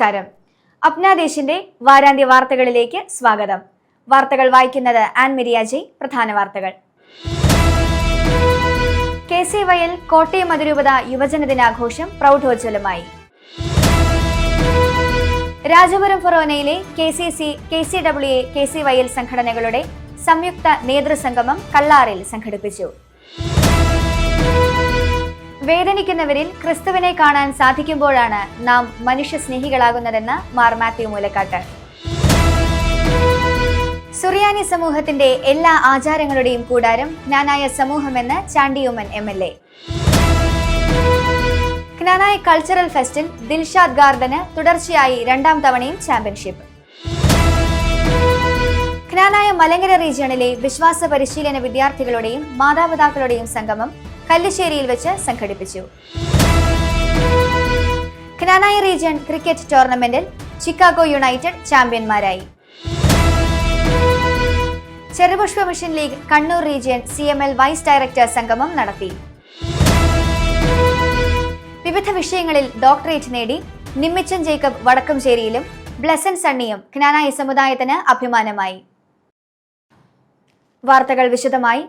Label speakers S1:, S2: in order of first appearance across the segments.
S1: നമസ്കാരം. അപ്നാദേശിന്റെ വാരാന്ത്യ വാർത്തകളിലേക്ക് സ്വാഗതം. വാർത്തകൾ വായിക്കുന്നത് ആൻ മിരിയാജി പ്രധാന വാർത്തകൾ. കെ സി വയൽ കോട്ടയം അതിരൂപത യുവജന ദിനാഘോഷം പ്രൗഢോജ്വലമായി. Rajapuram ഫൊറോനയിലെ K C C K C W A K C Y L സംഘടനകളുടെ സംയുക്ത നേതൃസംഗമം കള്ളാറിൽ സംഘടിപ്പിച്ചു. വേദനിക്കുന്നവരിൽ ക്രിസ്തുവിനെ കാണാൻ സാധിക്കുമ്പോഴാണ് നാം മനുഷ്യ സ്നേഹികളാകുന്നതെന്ന് മാർ മാത്യു മൂലക്കാട്ട്. സുറിയാനി സമൂഹത്തിന്റെ എല്ലാ ആചാരങ്ങളുടെയും കൂടാരം ജ്ഞാനായ സമൂഹമെന്ന് ചാണ്ടിയുമൻ M L A. Knanaya cultural ഫെസ്റ്റിൽ Dilshad ഗാർഡന് തുടർച്ചയായി രണ്ടാം തവണയും ചാമ്പ്യൻഷിപ്പ്. ജ്ഞാനായ മലങ്കര റീജിയണിലെ വിശ്വാസ പരിശീലന വിദ്യാർത്ഥികളുടെയും മാതാപിതാക്കളുടെയും സംഗമം കല്ലിശ്ശേരിയിൽ വെച്ച് സംഘടിപ്പിച്ചു. ഖനാനായ റീജിയൺ ക്രിക്കറ്റ് ടൂർണമെന്റിൽ Chicago United ചാമ്പ്യന്മാരായി. Cherupushpa mission league Kannur region C M L vice director സംഗമം നടത്തി. വിവിധ വിഷയങ്ങളിൽ ഡോക്ടറേറ്റ് നേടി നിമ്മിച്ചൻ ജേക്കബ് വടക്കംചേരിയിലും ബ്ലസൻ സണ്ണിയും ജ്ഞാനായ സമുദായത്തിന് അഭിമാനമായി. വാർത്തകൾ വിശദമായി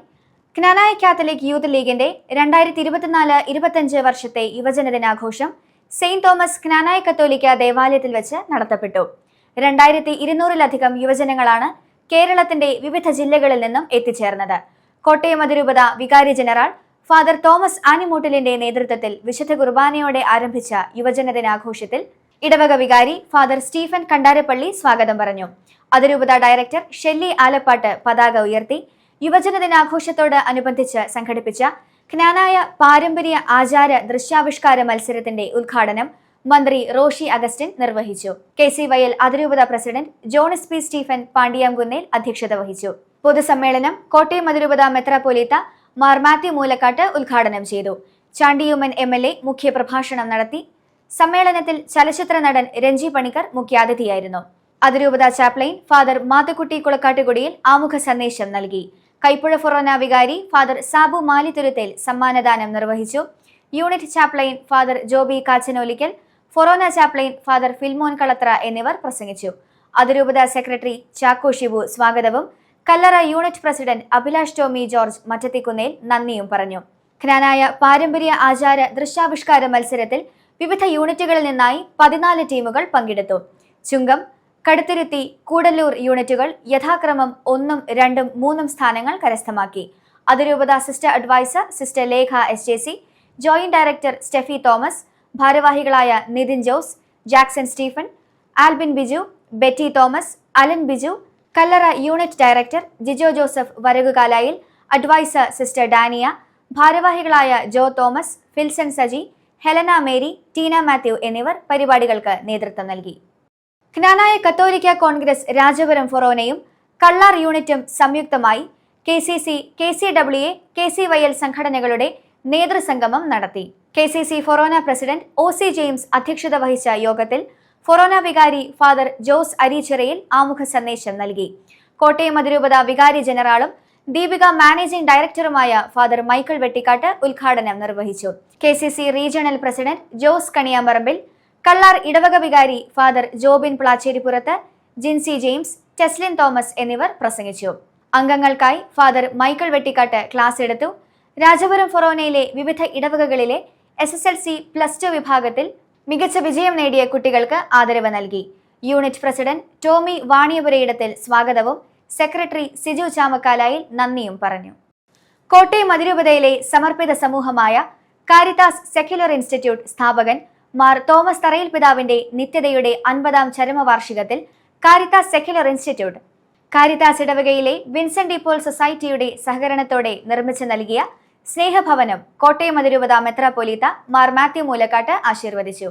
S1: ജ്ഞാനായ കാത്തലിക് യൂത്ത് ലീഗിന്റെ രണ്ടായിരത്തി ഇരുപത്തിനാല് ഇരുപത്തഞ്ച് വർഷത്തെ യുവജന ദിനാഘോഷം സെയിന്റ് തോമസ് ക്നാനായ കത്തോലിക്ക ദേവാലയത്തിൽ വെച്ച് നടത്തപ്പെട്ടു. രണ്ടായിരത്തി ഇരുന്നൂറിലധികം യുവജനങ്ങളാണ് കേരളത്തിന്റെ വിവിധ ജില്ലകളിൽ നിന്നും എത്തിച്ചേർന്നത്. കോട്ടയം അതിരൂപത വികാരി ജനറൽ ഫാദർ തോമസ് ആനിമൂട്ടിലിന്റെ നേതൃത്വത്തിൽ വിശുദ്ധ കുർബാനയോടെ ആരംഭിച്ച യുവജന ദിനാഘോഷത്തിൽ ഇടവക വികാരി ഫാദർ സ്റ്റീഫൻ കണ്ടാരപ്പള്ളി സ്വാഗതം പറഞ്ഞു. അതിരൂപത ഡയറക്ടർ ഷെല്ലി ആലപ്പാട്ട് പതാക ഉയർത്തി യുവജന ദിനാഘോഷത്തോട് അനുബന്ധിച്ച് സംഘടിപ്പിച്ച ജ്ഞാനായ പാരമ്പര്യ ആചാര ദൃശ്യാവിഷ്കാര മത്സരത്തിന്റെ ഉദ്ഘാടനം മന്ത്രി റോഷി അഗസ്റ്റിൻ നിർവഹിച്ചു. കെ സി വയൽ അതിരൂപത president Jonis P Stephen Pandiyamkunnel അധ്യക്ഷത വഹിച്ചു. പൊതുസമ്മേളനം കോട്ടയം അതിരൂപത മെത്രാപൊലീത്ത മാർ മാത്യു മൂലക്കാട്ട് ഉദ്ഘാടനം ചെയ്തു. ചാണ്ടിയുമൻ എം എൽ എ മുഖ്യപ്രഭാഷണം നടത്തി. സമ്മേളനത്തിൽ ചലച്ചിത്ര നടൻ രഞ്ജി പണിക്കർ മുഖ്യാതിഥിയായിരുന്നു. അതിരൂപത ചാപ്ലൈൻ ഫാദർ മാത്തുക്കുട്ടി കുളക്കാട്ടുകുടിയിൽ ആമുഖ സന്ദേശം നൽകി. കൈപ്പുഴ ഫൊറോന വികാരി ഫാദർ സാബു മാലിത്തുരുത്തേൽ സമ്മാനദാനം നിർവഹിച്ചു. Unit chaplain father Joby Kachanolickal forane chaplain father Filmon Kalathra എന്നിവർ പ്രസംഗിച്ചു. അതിരൂപത സെക്രട്ടറി ചാക്കോ ഷിബു സ്വാഗതവും Kallara unit president Abhilash Tomy George Mattathikunnel നന്ദിയും പറഞ്ഞു. ഖ്നാനായ പാരമ്പര്യ ആചാര ദൃശ്യാവിഷ്കാര മത്സരത്തിൽ വിവിധ യൂണിറ്റുകളിൽ നിന്നായി പതിനാല് ടീമുകൾ പങ്കെടുത്തു. ചുങ്കം കടുത്തുരുത്തി കൂടല്ലൂർ യൂണിറ്റുകൾ യഥാക്രമം ഒന്നും രണ്ടും മൂന്നും സ്ഥാനങ്ങൾ കരസ്ഥമാക്കി. അതിരൂപത sister advisor sister Lekha S J C joint director Steffi Thomas ഭാരവാഹികളായ Nithin Jose Jackson Stephen Albin Biju Betty Thomas Alan Biju Kallara unit director Jijo Joseph Varakukalayil advisor sister Dania ഭാരവാഹികളായ Jo Thomas Filson Saji Helena Mary Tina Mathew എന്നിവർ പരിപാടികൾക്ക് നേതൃത്വം നൽകി. ജ്ഞാനായ കത്തോലിക്ക കോൺഗ്രസ് രാജപുരം ഫൊറോനയും കള്ളാർ യൂണിറ്റും സംയുക്തമായി K C C K C W A K C Y L സംഘടനകളുടെ നേതൃസംഗമം നടത്തി. K C C forane president O C James അധ്യക്ഷത വഹിച്ച യോഗത്തിൽ ഫൊറോന വികാരി ഫാദർ ജോസ് അരീച്ചിറയിൽ ആമുഖ സന്ദേശം നൽകി. കോട്ടയം അതിരൂപത വികാരി ജനറാളും ദീപിക മാനേജിംഗ് ഡയറക്ടറുമായ ഫാദർ മൈക്കിൾ വെട്ടിക്കാട്ട് ഉദ്ഘാടനം നിർവഹിച്ചു. K C C regional president Jose Kaniyamparambil Kallar ഇടവക വികാരി father Jobin Placheripurathu Jincy James Teslin Thomas എന്നിവർ പ്രസംഗിച്ചു. അംഗങ്ങൾക്കായി ഫാദർ മൈക്കിൾ വെട്ടിക്കാട്ട് ക്ലാസ് എടുത്തു. രാജപുരം ഫൊറോനയിലെ വിവിധ ഇടവകകളിലെ S S L C plus two വിഭാഗത്തിൽ മികച്ച വിജയം നേടിയ കുട്ടികൾക്ക് ആദരവ് നൽകി. യൂണിറ്റ് പ്രസിഡന്റ് ടോമി വാണിയപുരയിടത്തിൽ സ്വാഗതവും സെക്രട്ടറി സിജു ചാമക്കാലായിൽ നന്ദിയും പറഞ്ഞു. കോട്ടയം അതിരൂപതയിലെ സമർപ്പിത സമൂഹമായ കാരിതാസ് സെക്യുലർ ഇൻസ്റ്റിറ്റ്യൂട്ട് സ്ഥാപകൻ മാർ തോമസ് തറയിൽ പിതാവിന്റെ നിത്യതയുടെ അൻപതാം ചരമവാർഷികത്തിൽ കാരിത്താസ് സെക്യുലർ ഇൻസ്റ്റിറ്റ്യൂട്ട് കാരിത്താസ് ഇടവകയിലെ വിൻസെന്റ് ഡിപ്പോൾ സൊസൈറ്റിയുടെ സഹകരണത്തോടെ നിർമ്മിച്ചു നൽകിയ സ്നേഹഭവനം കോട്ടയം അതിരൂപത മെത്രാപ്പൊലീത്ത മാർ മാത്യു മൂലക്കാട്ട് ആശീർവദിച്ചു.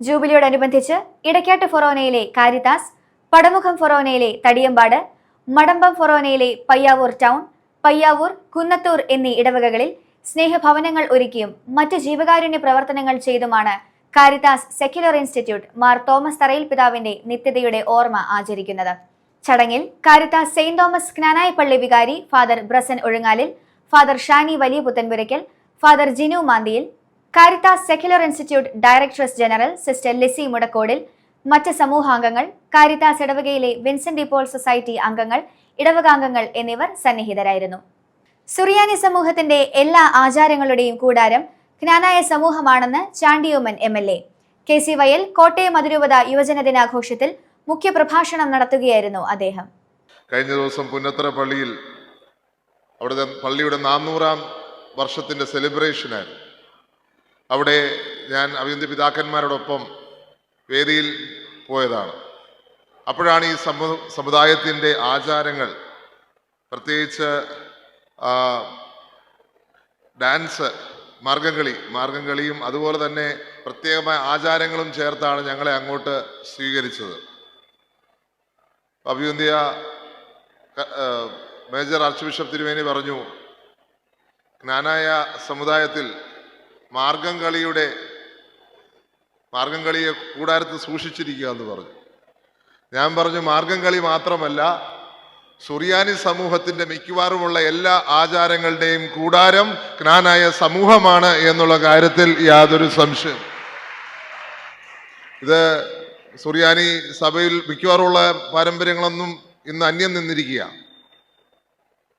S1: ജൂബിലിയോടനുബന്ധിച്ച് ഇടക്കാട്ട് ഫൊറോനയിലെ കാരിത്താസ് പടമുഖം ഫൊറോനയിലെ തടിയമ്പാട് മടമ്പം ഫൊറോനയിലെ പയ്യാവൂർ ടൗൺ പയ്യാവൂർ കുന്നത്തൂർ എന്നീ ഇടവകകളിൽ സ്നേഹഭവനങ്ങൾ ഒരുക്കിയും മറ്റ് ജീവകാരുണ്യ പ്രവർത്തനങ്ങൾ ചെയ്തുമാണ് Caritas secular institute Mar Thomas Tharayil പിതാവിന്റെ നിത്യതയുടെ ഓർമ്മ ആചരിക്കുന്നത്. ചടങ്ങിൽ കാരിതാസ് സെയിന്റ് തോമസ് ജ്ഞാനായ പള്ളി വികാരി father Bresan Ozhungalil father Shani Valiya Puthenpurackal father Jinu Manthiyil Caritas secular institute directress general sister Lissy Mudakodil മറ്റ് സമൂഹാംഗങ്ങൾ കാരിതാസ് ഇടവകയിലെ വിൻസെന്റ് ഇപ്പോൾ സൊസൈറ്റി അംഗങ്ങൾ ഇടവകാംഗങ്ങൾ എന്നിവർ സന്നിഹിതരായിരുന്നു. സുറിയാനി സമൂഹത്തിന്റെ എല്ലാ ആചാരങ്ങളുടെയും കൂടാരം Knanaya സമൂഹമാണെന്ന് Chandy Oommen M L A. K C Y L Kottayam അതിരൂപത യുവജന ദിനാഘോഷത്തിൽ മുഖ്യപ്രഭാഷണം നടത്തുകയായിരുന്നു അദ്ദേഹം.
S2: കഴിഞ്ഞ ദിവസം പുന്നത്തറ പള്ളിയിൽ അവിടുത്തെ പള്ളിയുടെ നാനൂറാം വർഷത്തിന്റെ സെലിബ്രേഷനായിരുന്നു അവിടെ ഞാൻ അഭിനന്ദ പിതാക്കന്മാരോടൊപ്പം വേദിയിൽ പോയതാണ്. അപ്പോഴാണ് ഈ സമു സമുദായത്തിന്റെ ആചാരങ്ങൾ പ്രത്യേകിച്ച് ഡാൻസ് മാർഗംകളി മാർഗംകളിയും അതുപോലെ തന്നെ പ്രത്യേകമായ ആചാരങ്ങളും ചേർത്താണ് ഞങ്ങളെ അങ്ങോട്ട് സ്വീകരിച്ചത്. അഭിയന്തിയ മേജർ ആർച്ച് ബിഷപ്പ് തിരുവേനി പറഞ്ഞു ജ്ഞാനായ സമുദായത്തിൽ മാർഗംകളിയുടെ മാർഗംകളിയെ മാർഗം കളിയെ കൂടാരത്ത് സൂക്ഷിച്ചിരിക്കുക എന്ന് പറഞ്ഞു. ഞാൻ പറഞ്ഞു മാർഗംകളി മാത്രമല്ല സുറിയാനി സമൂഹത്തിന്റെ മിക്കവാറുമുള്ള എല്ലാ ആചാരങ്ങളുടെയും കൂടാരം ജ്ഞാനായ സമൂഹമാണ് എന്നുള്ള കാര്യത്തിൽ യാതൊരു സംശയം ഇത് സുറിയാനി സഭയിൽ മിക്കവാറുമുള്ള പാരമ്പര്യങ്ങളൊന്നും ഇന്ന് അന്യം നിന്നിരിക്കുക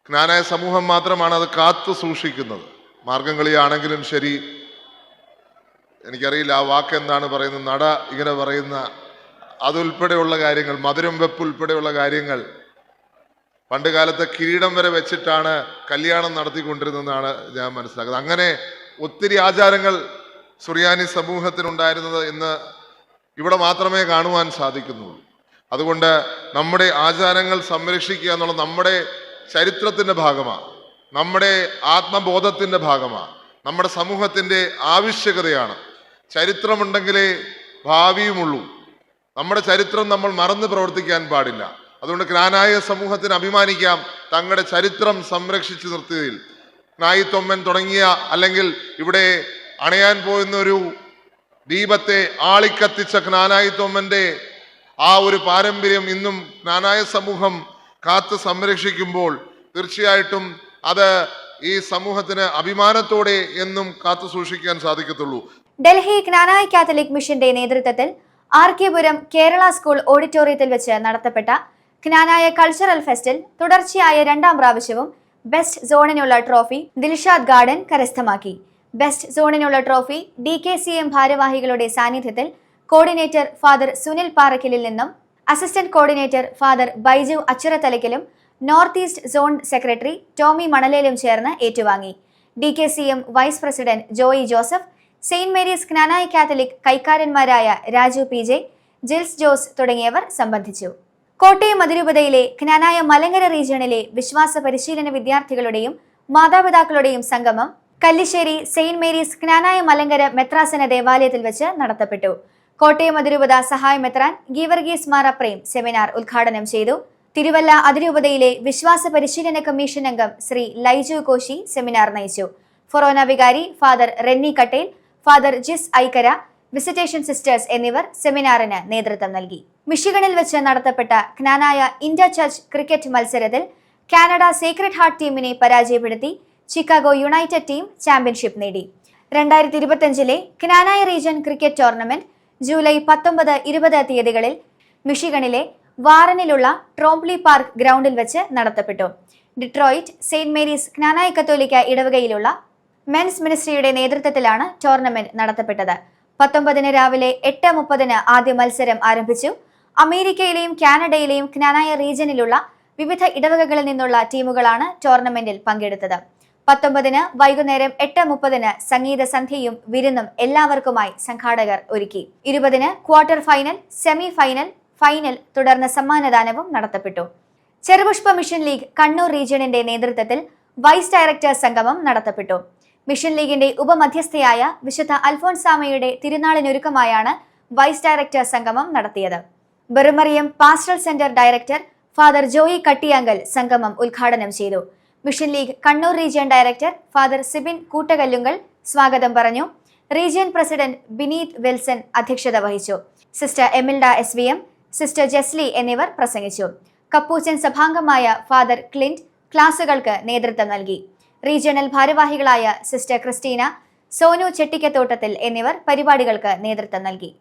S2: ജ്ഞാനായ സമൂഹം മാത്രമാണ് അത് കാത്തു സൂക്ഷിക്കുന്നത്. മാർഗംകളിയാണെങ്കിലും ശരി. എനിക്കറിയില്ല ആ വാക്ക് എന്താണ് പറയുന്നത്. നട ഇങ്ങനെ പറയുന്ന അതുൾപ്പെടെയുള്ള കാര്യങ്ങൾ മധുരം വെപ്പ് ഉൾപ്പെടെയുള്ള കാര്യങ്ങൾ പണ്ട് കാലത്തെ കിരീടം വരെ വെച്ചിട്ടാണ് കല്യാണം നടത്തിക്കൊണ്ടിരുന്നതെന്നാണ് ഞാൻ മനസ്സിലാക്കുന്നത്. അങ്ങനെ ഒത്തിരി ആചാരങ്ങൾ സുറിയാനി സമൂഹത്തിനുണ്ടായിരുന്നത് എന്ന് ഇവിടെ മാത്രമേ കാണുവാൻ സാധിക്കുന്നുള്ളൂ. അതുകൊണ്ട് നമ്മുടെ ആചാരങ്ങൾ സംരക്ഷിക്കുക എന്നുള്ള നമ്മുടെ ചരിത്രത്തിന്റെ ഭാഗമാണ് നമ്മുടെ ആത്മബോധത്തിന്റെ ഭാഗമാണ് നമ്മുടെ സമൂഹത്തിന്റെ ആവശ്യകതയാണ്. ചരിത്രമുണ്ടെങ്കിലേ ഭാവിയുമുള്ളൂ. നമ്മുടെ ചരിത്രം നമ്മൾ മറന്ന് പ്രവർത്തിക്കാൻ പാടില്ല. അതുകൊണ്ട് ജ്ഞാനായ സമൂഹത്തിന് അഭിമാനിക്കാം. തങ്ങളുടെ ചരിത്രം സംരക്ഷിച്ചു നിർത്തിയതിൽ നായിത്തൊമ്മൻ തുടങ്ങിയ അല്ലെങ്കിൽ ഇവിടെ അണയാൻ പോകുന്ന ഒരു ദീപത്തെ ആളിക്കത്തിച്ച ജ്ഞാനായിത്തൊമ്മന്റെ ആ ഒരു പാരമ്പര്യം ഇന്നും ജ്ഞാനായ സമൂഹം കാത്തു സംരക്ഷിക്കുമ്പോൾ തീർച്ചയായിട്ടും അത് ഈ സമൂഹത്തിന് അഭിമാനത്തോടെ എന്നും കാത്തു സൂക്ഷിക്കാൻ സാധിക്കത്തുള്ളൂ.
S1: ഡൽഹി ജ്ഞാനായ കാത്തലിക് മിഷന്റെ നേതൃത്വത്തിൽ R K Puram Kerala school ഓഡിറ്റോറിയത്തിൽ വെച്ച് നടത്തപ്പെട്ട ജ്ഞാനായ കൾച്ചറൽ ഫെസ്റ്റിൽ തുടർച്ചയായ രണ്ടാം പ്രാവശ്യവും ബെസ്റ്റ് സോണിനുള്ള ട്രോഫി ദിൽഷാദ് ഗാർഡൻ കരസ്ഥമാക്കി. Best സോണിനുള്ള trophy D K C M ഭാരവാഹികളുടെ സാന്നിധ്യത്തിൽ കോർഡിനേറ്റർ ഫാദർ സുനിൽ പാറക്കലിൽ നിന്നും assistant coordinator father Baiju അച്ചുറത്തലയ്ക്കലും north east zone secretary Tomy മണലേലും ചേർന്ന് ഏറ്റുവാങ്ങി. D K C M vice president Joy Joseph Saint Mary's Knanaya Catholic കൈക്കാരന്മാരായ Raju P J Jils Jose തുടങ്ങിയവർ സംബന്ധിച്ചു. കോട്ടയം അതിരൂപതയിലെ ജ്ഞാനായ മലങ്കര റീജിയണിലെ വിശ്വാസ പരിശീലന വിദ്യാർത്ഥികളുടെയും മാതാപിതാക്കളുടെയും സംഗമം കല്ലിശ്ശേരി സെയിന്റ് മേരീസ് ജ്ഞാനായ മലങ്കര മെത്രാസന ദേവാലയത്തിൽ വെച്ച് നടത്തപ്പെട്ടു. കോട്ടയം അതിരൂപത സഹായ മെത്രാൻ ഗീവർഗീസ് മാറപ്രേം സെമിനാർ ഉദ്ഘാടനം ചെയ്തു. തിരുവല്ല അതിരൂപതയിലെ വിശ്വാസ പരിശീലന കമ്മീഷൻ അംഗം ശ്രീ ലൈജു കോശി സെമിനാർ നയിച്ചു. ഫൊറോന വികാരി ഫാദർ റെന്നി കട്ടേൽ ഫാദർ ജിസ് ഐക്കര വിസിറ്റേഷൻ സിസ്റ്റേഴ്സ് എന്നിവർ സെമിനാറിന് നേതൃത്വം നൽകി. മിഷിഗണിൽ വെച്ച് നടത്തപ്പെട്ട ജ്ഞാനായ ഇന്ത്യ ചർച്ച് ക്രിക്കറ്റ് മത്സരത്തിൽ കാനഡ സീക്രട്ട് ഹാർട്ട് ടീമിനെ പരാജയപ്പെടുത്തി ചിക്കാഗോ യുണൈറ്റഡ് ടീം ചാമ്പ്യൻഷിപ്പ് നേടി. രണ്ടായിരത്തി ഇരുപത്തിയഞ്ചിലെ Knanaya region cricket tournament July പത്തൊമ്പത് ഇരുപത് തീയതികളിൽ മിഷിഗണിലെ വാറനിലുള്ള ട്രോംപ്ലി പാർക്ക് ഗ്രൗണ്ടിൽ വെച്ച് നടത്തപ്പെട്ടു. ഡിട്രോയിറ്റ് സെയിന്റ് മേരീസ് ജ്ഞാനായ കത്തോലിക്ക ഇടവകയിലുള്ള മെൻസ് മിനിസ്ട്രിയുടെ നേതൃത്വത്തിലാണ് ടൂർണമെന്റ് നടത്തപ്പെട്ടത്. പത്തൊമ്പതിന് രാവിലെ എട്ട് മുപ്പതിന് ആദ്യ മത്സരം ആരംഭിച്ചു. അമേരിക്കയിലെയും കാനഡയിലെയും ക്നാനായ റീജിയനിലുള്ള വിവിധ ഇടവകകളിൽ നിന്നുള്ള ടീമുകളാണ് ടൂർണമെന്റിൽ പങ്കെടുത്തത്. പത്തൊമ്പതിന് വൈകുന്നേരം എട്ട് മുപ്പതിന് സംഗീത സന്ധ്യയും വിരുന്നും എല്ലാവർക്കുമായി സംഘാടകർ ഒരുക്കി. ഇരുപതിന് quarter final semi final final തുടർന്ന് സമ്മാനദാനവും നടത്തപ്പെട്ടു. ചെറുപുഷ്പ മിഷൻ ലീഗ് കണ്ണൂർ റീജിയണിന്റെ നേതൃത്വത്തിൽ വൈസ് ഡയറക്ടർ സംഗമം നടത്തപ്പെട്ടു. മിഷൻ ലീഗിന്റെ ഉപമധ്യസ്ഥയായ വിശുദ്ധ അൽഫോൻസാമയുടെ തിരുനാളിനൊരുക്കമായാണ് വൈസ് ഡയറക്ടർ സംഗമം നടത്തിയത്. ബെറുമറിയം pastoral centre director father Joy Kattiyankal സംഗമം ഉദ്ഘാടനം ചെയ്തു. Mission league Kannur region director father Sibin Koottakallunkal സ്വാഗതം പറഞ്ഞു. റീജിയൻ പ്രസിഡന്റ് ബിനീത് വിൽസൺ അധ്യക്ഷത വഹിച്ചു. Sister Emilda S V M sister Jesly എന്നിവർ പ്രസംഗിച്ചു. കപ്പൂച്ചൻ സഭാംഗമായ ഫാദർ ക്ലിന്റ് ക്ലാസുകൾക്ക് നേതൃത്വം നൽകി. റീജിയണൽ ഭാരവാഹികളായ സിസ്റ്റർ ക്രിസ്റ്റീന സോനു ചെട്ടിക്കത്തോട്ടത്തിൽ എന്നിവർ പരിപാടികൾക്ക് നേതൃത്വം നൽകി.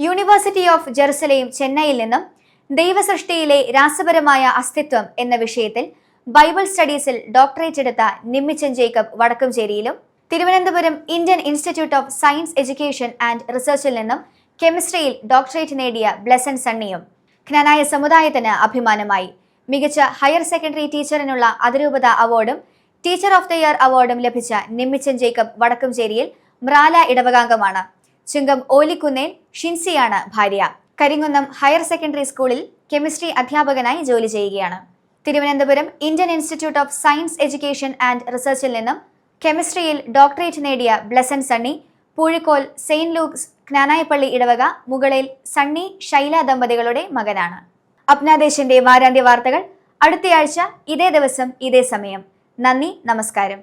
S1: യൂണിവേഴ്സിറ്റി ഓഫ് ജെറുസലേം ചെന്നൈയിൽ നിന്നും ദൈവസൃഷ്ടിയിലെ രാസപരമായ അസ്തിത്വം എന്ന വിഷയത്തിൽ ബൈബിൾ സ്റ്റഡീസിൽ ഡോക്ടറേറ്റ് എടുത്ത Nimmichan Jacob വടക്കുംചേരിയിലും Thiruvananthapuram Indian institute of science education and റിസർച്ചിൽ നിന്നും കെമിസ്ട്രിയിൽ ഡോക്ടറേറ്റ് നേടിയ ബ്ലെസൻ സണ്ണിയും ജ്ഞാനായ സമുദായത്തിന് അഭിമാനമായി. മികച്ച ഹയർ സെക്കൻഡറി ടീച്ചറിനുള്ള അതിരൂപത അവാർഡും ടീച്ചർ ഓഫ് ദ ഇയർ അവാർഡും ലഭിച്ച നിമ്മിച്ചൻ ജേക്കബ് വടക്കുംചേരിയിൽ മ്രാല ഇടവകാംഗമാണ്. ചുങ്കം ഓലിക്കുന്നേൽ ഷിൻസിയാണ് ഭാര്യ. കരിങ്കുന്നം ഹയർ സെക്കൻഡറി സ്കൂളിൽ കെമിസ്ട്രി അധ്യാപകനായി ജോലി ചെയ്യുകയാണ്. Thiruvananthapuram Indian institute of science education and റിസർച്ചിൽ നിന്നും കെമിസ്ട്രിയിൽ ഡോക്ടറേറ്റ് നേടിയ Blessan Sunny Poozhikol Saint Luke's ജ്ഞാനായപ്പള്ളി ഇടവക മുകളിൽ സണ്ണി ശൈല ദമ്പതികളുടെ മകനാണ്. അപ്നാദേശിന്റെ വാരാന്ത്യ വാർത്തകൾ അടുത്തയാഴ്ച ഇതേ ദിവസം ഇതേ സമയം. നന്ദി നമസ്കാരം.